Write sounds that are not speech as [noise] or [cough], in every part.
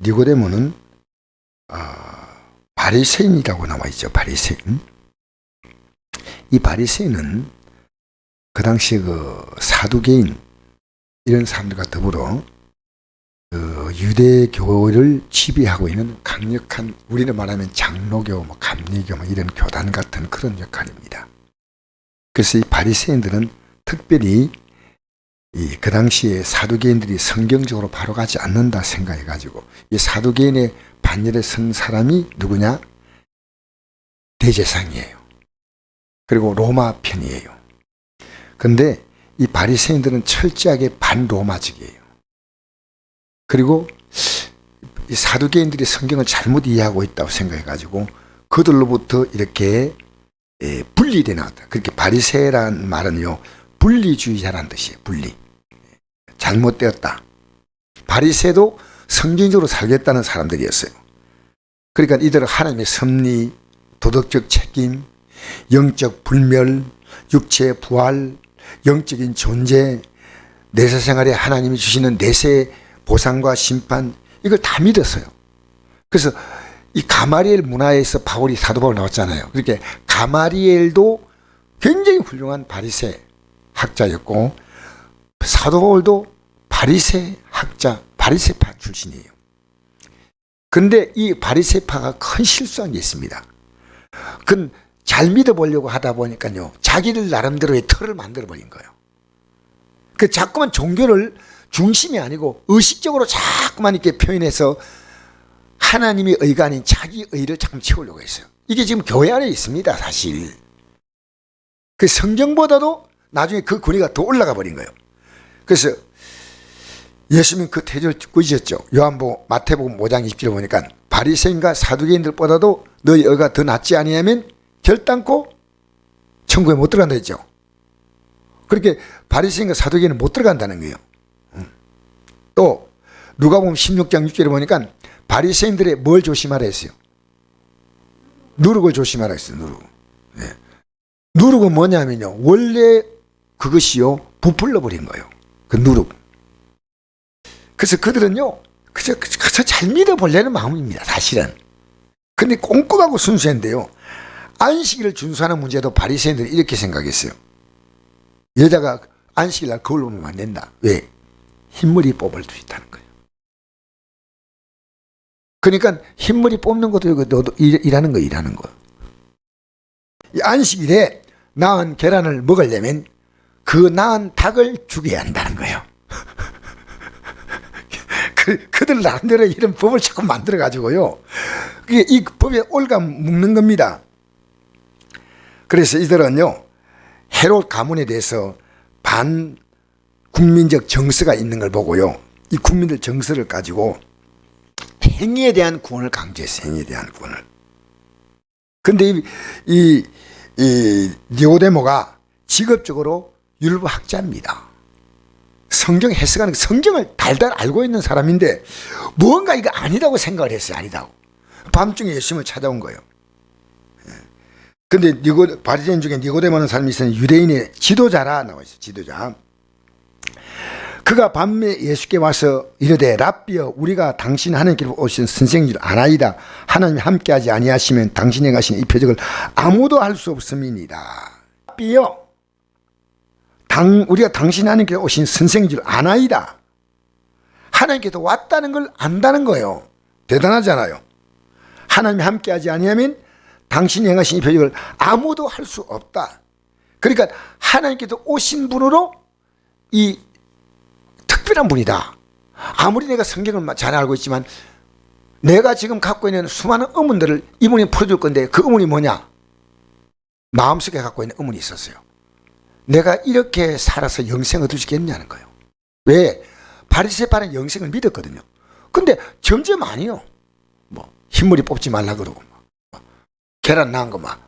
니고데모는 아, 바리새인이라고 나와 있죠. 바리새인. 이 바리새인은 그 당시 그 사두개인 이런 사람들과 더불어 그 유대교를 지배하고 있는 강력한 우리는 말하면 장로교, 뭐 감리교 뭐 이런 교단 같은 그런 역할입니다. 그래서 이 바리새인들은 특별히 이 그 당시에 사두개인들이 성경적으로 바로 가지 않는다 생각해 가지고 이 사두개인의 반열에 선 사람이 누구냐? 대제상이에요. 그리고 로마 편이에요. 근데 이 바리새인들은 철저하게 반로마적이에요. 그리고 이 사두개인들이 성경을 잘못 이해하고 있다고 생각해 가지고 그들로부터 이렇게 예, 분리돼 나왔다. 그렇게 바리새라는 말은요 분리주의자라는 뜻이에요. 분리. 잘못되었다. 바리새도 성경적으로 살겠다는 사람들이었어요. 그러니까 이들은 하나님의 섭리, 도덕적 책임, 영적 불멸, 육체의 부활, 영적인 존재, 내세 생활에 하나님이 주시는 내세 보상과 심판 이걸 다 믿었어요. 그래서 이 가마리엘 문화에서 바울이 사도 바울 나왔잖아요. 그렇게 가마리엘도 굉장히 훌륭한 바리새 학자였고 사도 바울도 바리새 학자, 바리새파 출신이에요. 근데 이 바리새파가 큰 실수한 게 있습니다. 그건 잘 믿어보려고 하다 보니까요, 자기들 나름대로의 틀을 만들어버린 거예요. 그 자꾸만 종교를 중심이 아니고 의식적으로 자꾸만 이렇게 표현해서 하나님의 의가 아닌 자기 의를 자꾸 채우려고 했어요. 이게 지금 교회 안에 있습니다, 사실. 그 성경보다도 나중에 그 권위가 더 올라가 버린 거예요. 그래서 예수님 그 태도를 꾸짖었죠. 요한복 마태복음 5장 20절에 보니까 바리새인과 사두개인들보다도 너희 의가 더 낫지 아니하면 결단코 천국에 못 들어간다 했죠. 그렇게 바리새인과 사두개인은 못 들어간다는 거예요. 음. 또 누가복음 16장 6절에 보니까 바리새인들의 뭘 조심하라 했어요. 누룩을 조심하라 했어요. 누룩. 네. 누룩은 뭐냐면요. 원래 그것이요 부풀러 버린 거예요. 그 누룩. 그래서 그들은요 그저 그저 잘 믿어보려는 마음입니다. 사실은. 근데 꼼꼼하고 순수한데요. 안식일을 준수하는 문제도 바리새인들이 이렇게 생각했어요. 여자가 안식일 날 거울 보면 안 된다. 왜? 흰머리 뽑을 수 있다는 거예요. 그러니까 흰머리 뽑는 것도 이거 너도 일, 일하는 거 일하는 거. 이 안식일에 낳은 계란을 먹으려면 그 낳은 닭을 죽여야 한다는 거예요. 그, 그들 나름대로 이런 법을 자꾸 만들어 가지고요. 그게 이 법에 올감 묶는 겁니다. 그래서 이들은요, 헤롯 가문에 대해서 반 국민적 정서가 있는 걸 보고요. 이 국민들 정서를 가지고 행위에 대한 구원을 강조했어요. 행위에 대한 구원을. 근데 이, 이, 이 니오데모가 직업적으로 율법 학자입니다. 성경 해석하는 성경을 달달 알고 있는 사람인데 뭔가 이거 아니다고 생각을 했어요. 아니다고. 밤중에 예수님을 찾아온 거예요. 예. 근데 니고 바리새인 중에 니고데모는 사람이 있었는데 유대인의 지도자라 나와 있어요. 지도자. 그가 밤에 예수께 와서 이르되 랍비여 우리가 당신 하나님께로 오신 선생인 줄 아나이다. 하나님이 함께하지 아니하시면 당신이 가신 이 표적을 아무도 할 수 없음이니라. 랍비여 당, 우리가 당신 하나님께 오신 선생인 줄 아나이다. 하나님께서 왔다는 걸 안다는 거예요. 대단하잖아요. 하나님이 함께하지 아니하면 당신이 행하신 이 표적을 아무도 할 수 없다. 그러니까 하나님께서 오신 분으로 이 특별한 분이다. 아무리 내가 성경을 잘 알고 있지만 내가 지금 갖고 있는 수많은 의문들을 이분이 풀어줄 건데 그 의문이 뭐냐? 마음속에 갖고 있는 의문이 있었어요. 내가 이렇게 살아서 영생을 얻을 수 있겠냐는 거예요. 왜? 바리새파는 영생을 믿었거든요. 근데 점점 아니요. 뭐 흰물이 뽑지 말라 그러고 뭐, 계란 낳은 거 막,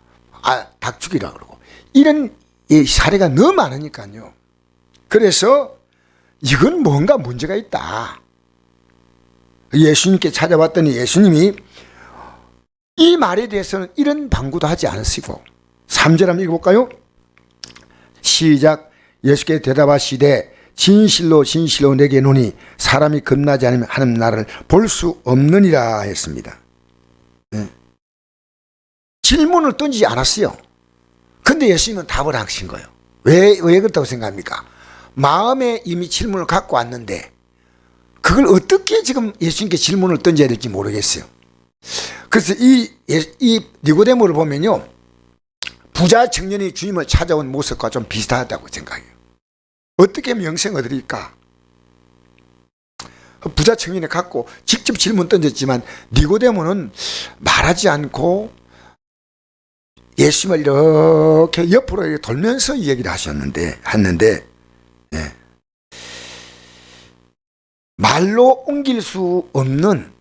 아, 닭 죽이라 그러고 이런 이 사례가 너무 많으니까요. 그래서 이건 뭔가 문제가 있다. 예수님께 찾아왔더니 예수님이 이 말에 대해서는 이런 방구도 하지 않으시고 3절 한번 읽어볼까요? 시작 예수께 대답하시되 진실로 진실로 내게 노니 사람이 겁나지 않으면 하는 나를 볼 수 없느니라 했습니다. 예. 질문을 던지지 않았어요. 근데 예수님은 답을 하신 거예요. 왜, 왜 그렇다고 생각합니까? 마음에 이미 질문을 갖고 왔는데 그걸 어떻게 지금 예수님께 질문을 던져야 될지 모르겠어요. 그래서 이, 예- 이 니고데모를 보면요. 부자 청년이 주님을 찾아온 모습과 좀 비슷하다고 생각해요. 어떻게 영생을 얻으릴까? 부자 청년이 갖고 직접 질문 던졌지만 니고데모는 말하지 않고 예수님을 이렇게 옆으로 이렇게 돌면서 이 얘기를 하셨는데 했는데 예. 말로 옮길 수 없는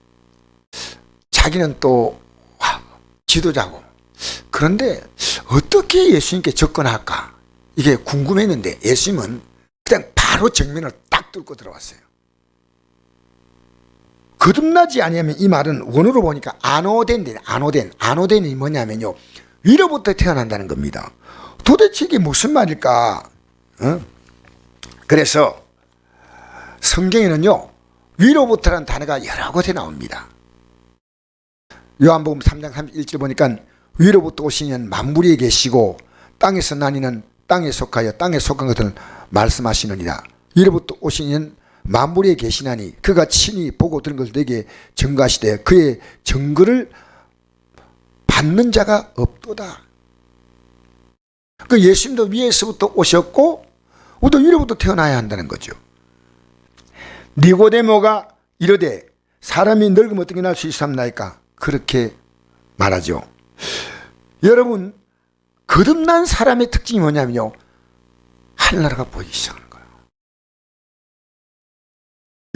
자기는 또 와, 지도자고 그런데 어떻게 예수님께 접근할까 이게 궁금했는데 예수님은 그냥 바로 정면을 딱 뚫고 들어왔어요. 거듭나지 아니하면 이 말은 원어로 보니까 안오된데 안오된 안오된이 뭐냐면요 위로부터 태어난다는 겁니다. 도대체 이게 무슨 말일까? 어? 그래서 성경에는요 위로부터라는 단어가 여러 곳에 나옵니다. 요한복음 3장 31절 보니까 위로부터 오신 이는 만물에 계시고 땅에서 나니는 땅에 속하여 땅에 속한 것을 말씀하시느니라. 위로부터 오신 이는 만물에 계시나니 그가 친히 보고 들은 것을 내게 증거하시되 그의 증거를 받는 자가 없도다. 그 예수님도 위에서부터 오셨고 우리도 위로부터 태어나야 한다는 거죠. 니고데모가 이르되 사람이 늙으면 어떻게 날 수 있삼나이까 그렇게 말하죠. 여러분 거듭난 사람의 특징이 뭐냐면요. 하늘나라가 보이기 시작하는 거예요.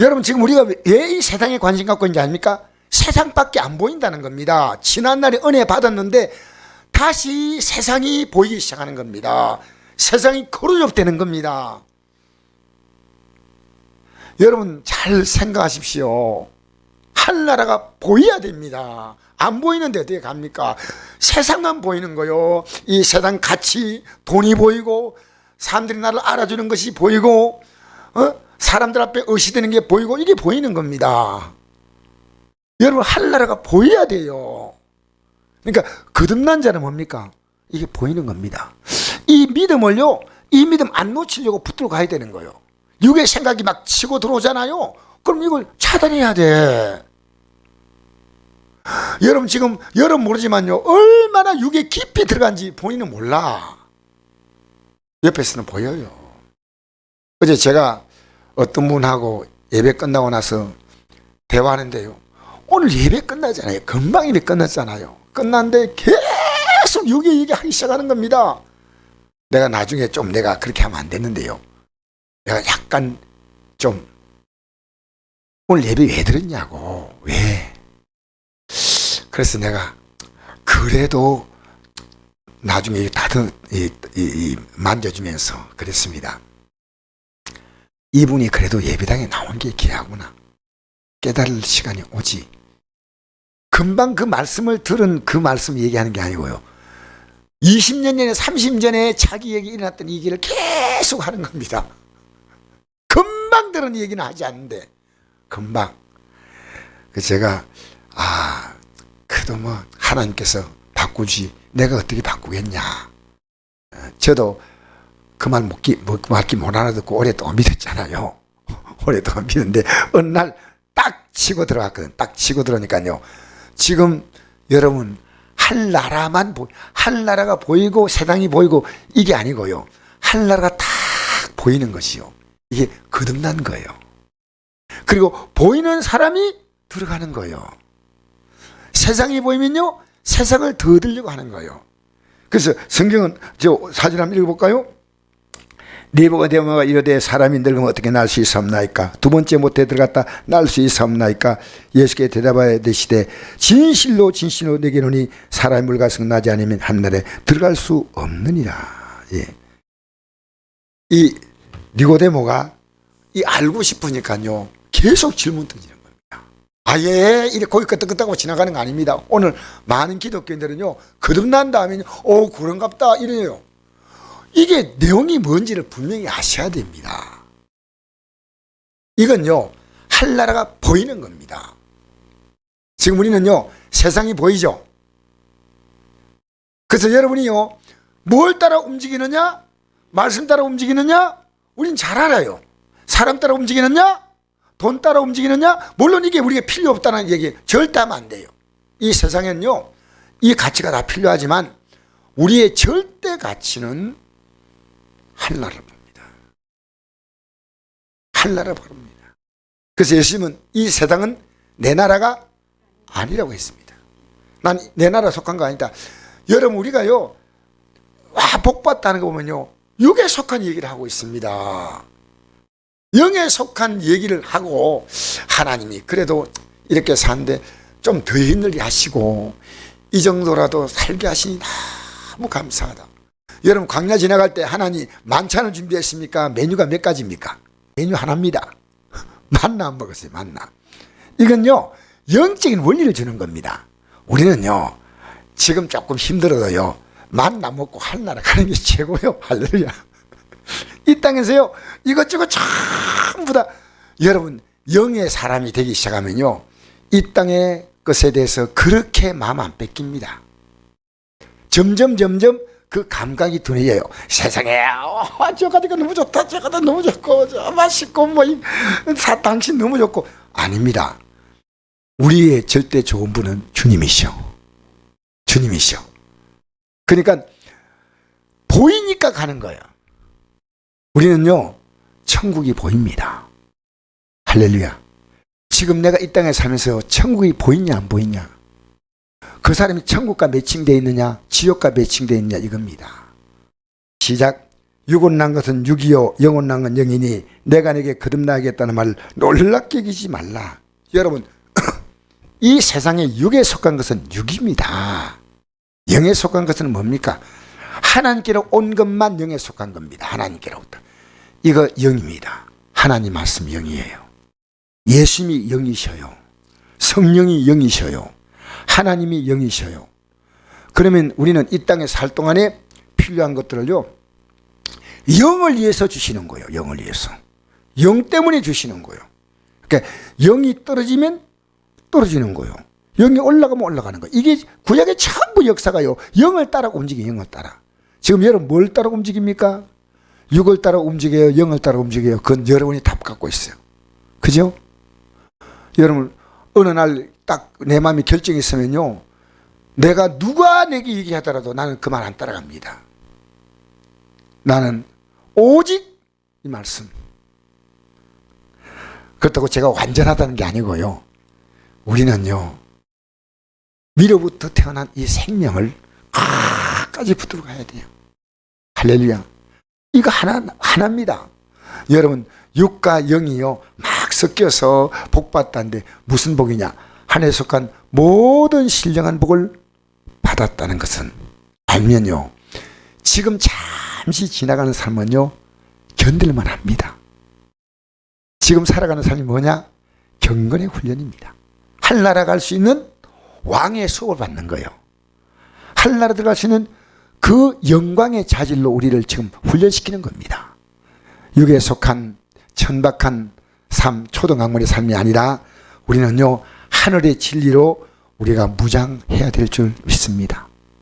여러분 지금 우리가 왜 이 세상에 관심 갖고 있는지 아닙니까? 세상밖에 안 보인다는 겁니다. 지난날에 은혜 받았는데 다시 세상이 보이기 시작하는 겁니다. 세상이 거루접되는 겁니다. 여러분 잘 생각하십시오. 하늘나라가 보여야 됩니다. 안 보이는데 어떻게 갑니까? 세상만 보이는 거요. 이 세상 가치, 돈이 보이고, 사람들이 나를 알아주는 것이 보이고, 어? 사람들 앞에 의시되는 게 보이고, 이게 보이는 겁니다. 여러분, 하늘나라가 보여야 돼요. 그러니까, 거듭난 자는 뭡니까? 이게 보이는 겁니다. 이 믿음을요, 이 믿음 안 놓치려고 붙들고 가야 되는 거예요. 육의 생각이 막 치고 들어오잖아요. 그럼 이걸 차단해야 돼. 여러분 지금 여러분 모르지만요 얼마나 육에 깊이 들어간지 본인은 몰라. 옆에서는 보여요. 어제 제가 어떤 분하고 예배 끝나고 나서 대화하는데요. 오늘 예배 끝나잖아요. 금방 예배 끝났잖아요. 끝났는데 계속 육의 얘기하기 시작하는 겁니다. 내가 나중에 좀 내가 그렇게 하면 안 됐는데요. 내가 약간 좀 오늘 예배 왜 들었냐고. 왜 그래서 내가 그래도 나중에 다들 이, 이, 이 만져주면서 그랬습니다. 이분이 그래도 예배당에 나온 게 귀하구나. 깨달을 시간이 오지. 금방 그 말씀을 들은 그 말씀 얘기하는 게 아니고요. 20년 전에 30년 전에 자기 얘기 일어났던 얘기를 계속 하는 겁니다. 금방 들은 얘기는 하지 않는데 금방. 그 제가 아 그래도 뭐 하나님께서 바꾸지 내가 어떻게 바꾸겠냐. 어, 저도 그 말 묻기 말기 못 알아듣고 오랫동안 믿었잖아요. 오랫동안 믿었는데 어느 날 딱 치고 들어갔거든. 딱 치고 들어오니까요. 지금 여러분 할 나라만 보, 할 나라가 보이고 세상이 보이고 이게 아니고요. 할 나라가 딱 보이는 것이요. 이게 거듭난 거예요. 그리고 보이는 사람이 들어가는 거예요. 세상이 보이면요, 세상을 더 들려고 하는 거예요. 그래서 성경은 저 사진 한번 읽어볼까요? 네보가 대마가 이르되 사람이 늙으면 어떻게 날 수 있사옵나이까 두 번째 못에 들어갔다 날 수 있사옵나이까 예수께 대답하여 되시되 진실로 진실로 내게 노니 사람이 물가서 나지 않으면 한날에 들어갈 수 없느니라 예. 이 니고데모가 이 알고 싶으니까요 계속 질문 던지는 아예 이렇게 거기 끄떡끄떡하고 지나가는 거 아닙니다 오늘 많은 기독교인들은요 거듭난 다음에 오 그런갑다 이래요 이게 내용이 뭔지를 분명히 아셔야 됩니다. 이건요, 한나라가 보이는 겁니다. 지금 우리는요, 세상이 보이죠? 그래서 여러분이요, 뭘 따라 움직이느냐? 말씀 따라 움직이느냐? 우린 잘 알아요. 사람 따라 움직이느냐? 돈 따라 움직이느냐? 물론 이게 우리가 필요 없다는 얘기 절대 하면 안 돼요. 이 세상엔요, 이 가치가 다 필요하지만 우리의 절대 가치는 한나라를 봅니다. 한나라를 봅니다. 그래서 예수님은 이 세상은 내 나라가 아니라고 했습니다. 난 내 나라 속한 거 아니다. 여러분 우리가요, 와 복 받다는 거 보면요, 육에 속한 얘기를 하고 있습니다. 영에 속한 얘기를 하고 하나님이 그래도 이렇게 사는데 좀 더 힘들게 하시고 이 정도라도 살게 하시니 너무 감사하다. 여러분 광야 지나갈 때 하나님 만찬을 준비했습니까? 메뉴가 몇 가지입니까? 메뉴 하나입니다. [laughs] 만나 안 먹었어요. 만나. 이건요 영적인 원리를 주는 겁니다. 우리는요 지금 조금 힘들어도요 만나 먹고 할 나라 가는 게 [laughs] 최고요. 할렐루야. 이 땅에서요 이것저것 전부 다 여러분 영의 사람이 되기 시작하면요 이 땅의 것에 대해서 그렇게 마음 안 뺏깁니다. 점점 점점 그 감각이 둔해져요. 세상에 어, 저 가니까 너무 좋다. 저 가다 너무 좋고 저 맛있고 뭐이 당신 너무 좋고 아닙니다. 우리의 절대 좋은 분은 주님이시오. 주님이시오. 그러니까 보이니까 가는 거예요. 우리는요 천국이 보입니다. 할렐루야. 지금 내가 이 땅에 살면서 천국이 보이냐 안 보이냐? 그 사람이 천국과 매칭되어 있느냐, 지옥과 매칭되어 있느냐 이겁니다. 시작. 육은 난 것은 육이요, 영은 난건 영이니 내가 내게 거듭나겠다는 말 놀랍게 여기지 말라. 여러분, [clears throat] 이 세상에 육에 속한 것은 육입니다. 영에 속한 것은 뭡니까? 하나님께로 온 것만 영에 속한 겁니다. 하나님께로부터. 이거 영입니다. 하나님 말씀 영이에요. 예수님이 영이셔요. 성령이 영이셔요. 하나님이 영이셔요. 그러면 우리는 이 땅에 살 동안에 필요한 것들을요, 영을 위해서 주시는 거예요. 영을 위해서. 영 때문에 주시는 거예요. 그러니까 영이 떨어지면 떨어지는 거예요. 영이 올라가면 올라가는 거예요. 이게 구약의 전부 역사가요. 영을 따라 움직여, 영을 따라. 지금 여러분 뭘 따라 움직입니까? 육을 따라 움직여요, 영을 따라 움직여요. 그건 여러분이 답 갖고 있어요. 그죠? 여러분 어느 날 딱 내 마음이 결정이 있으면요. 내가 누가 내게 얘기하더라도 나는 그 말 안 따라갑니다. 나는 오직 이 말씀. 그렇다고 제가 완전하다는 게 아니고요. 우리는요. 미로부터 태어난 이 생명을 끝까지 붙들고 가야 돼요. 할렐루야. 이거 하나, 하나입니다. 여러분, 육과 영이요. 막 섞여서 복 받다는데 무슨 복이냐? 하늘에 속한 모든 신령한 복을 받았다는 것은 알면요. 지금 잠시 지나가는 삶은요. 견딜만 합니다. 지금 살아가는 삶이 뭐냐? 경건의 훈련입니다. 한나라 갈 수 있는 왕의 수업을 받는 거예요. 한나라 들어갈 수 있는 그 영광의 자질로 우리를 지금 훈련시키는 겁니다. 육에 속한 천박한 삶, 초등학문의 삶이 아니라 우리는요, 하늘의 진리로 우리가 무장해야 될 줄 믿습니다.